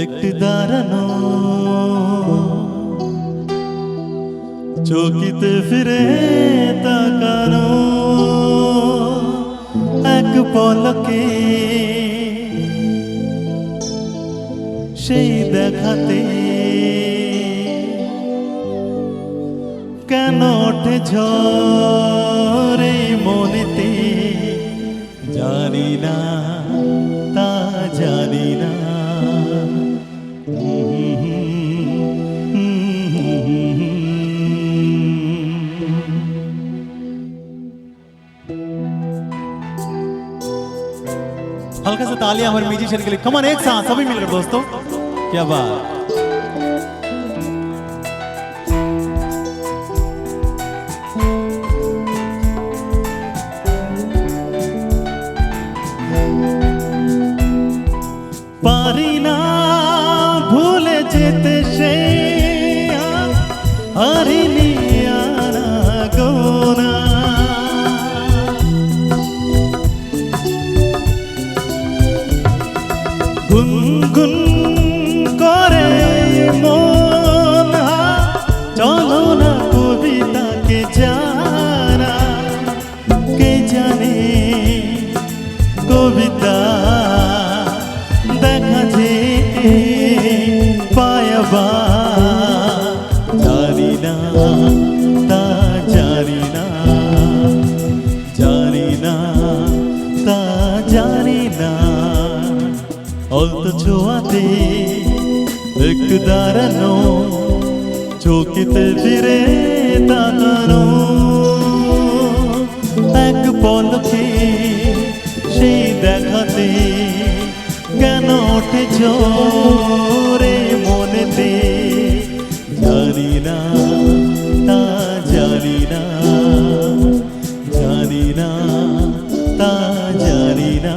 একটি দাঁড়ানো। চকিতে ফিরে তাকানো। এক পলকে সেই দেখাতে। কেন ওঠে ঝরে हल्का सा तालियाँ हमारे म्यूजिशियन के लिए। कमन एक साथ, सभी मिलकर दोस्तों। क्या बात। पारी ना भूले গুনগুন করে মন চলো না কবিতাকে জানা কে জানে কবিতা দেখা যে পায়বা জানি না। বলতো ছোঁয়াতে, একটু দাঁড়ানো চোখিতে ফিরে তাকানো। এক পলকে সেই দেখাতে কেন ওঠে রে মনেতে? জানি না, তা জানি না জানি না, তা জানি না।